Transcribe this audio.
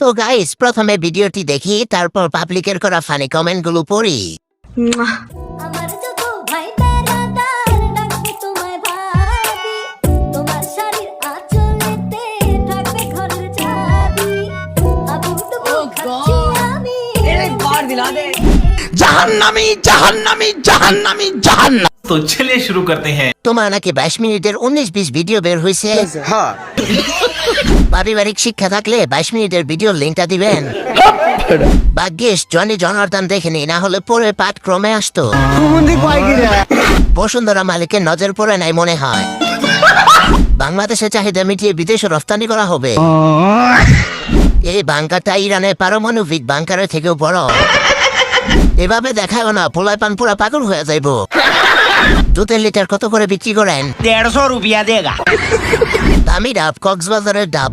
তো গাইস প্রথমে ভিডিওটি দেখি তারপর পাবলিকের করা ফানি কমেন্টগুলো পড়ি আমি। জাহান্নামি জাহান্নামি জাহান্নামি জাহান্নাম। तो चलिए शुरू करते हैं তোমার নাকি বাইশ মিনিটের উনিশ বিশ ভিডিও বের হয়েছে পারিবারিক শিক্ষা থাকলে বাইশ মিনিটের ভিডিও লিঙ্কটা দিবেন ভাগ্যিস জনি জনার্দন দেখেনি না হলে পরে পাঠ ক্রমে আসতো বসুন্ধরা মালিকের নজর পড়ে নাই মনে হয় বাংলাদেশের চাহিদা মিটিয়ে বিদেশে রফতানি করা হবে এই বাংকারটা ইরানের পারমাণবিক বাংকারের থেকেও বড় এভাবে দেখাও না পোলায় পান পুরা পাগল হয়ে যাইব দুধের লিটার কত করে বিক্রি করেন? দেড়শো রুপিয়া দেগা। দামি ডাব কক্সবাজারের ডাব।